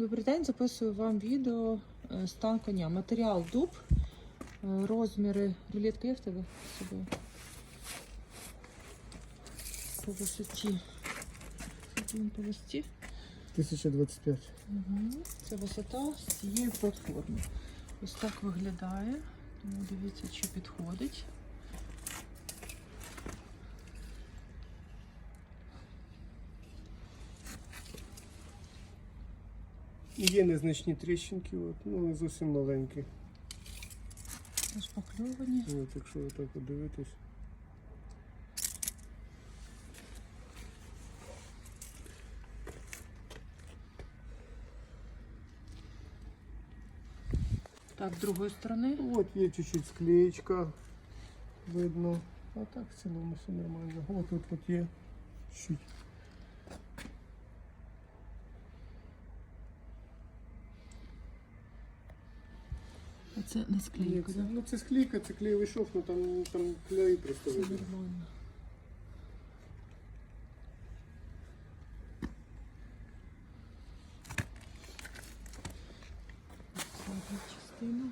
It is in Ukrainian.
Добрий день, записую вам відео е, стан коня. Матеріал дуб, е, розміри. Рулетка є в тебе з собою? По висоті. По висоті? 1025. Угу. Це висота з цієї платформи. Ось так виглядає. Тому дивіться, чи підходить. Є незначні тріщинки, от, ну зовсім маленькі. Розпакльовані. От, якщо ви так подивитесь. Так, з другої сторони. От є чуть-чуть склеєчка. Видно. А так в цілому все нормально. От тут от є чуть. Це не Ні, склейка, це, ну це склейка, це клеєвий шов, ну там, там клей просто Це видно. нормально. Задня частина.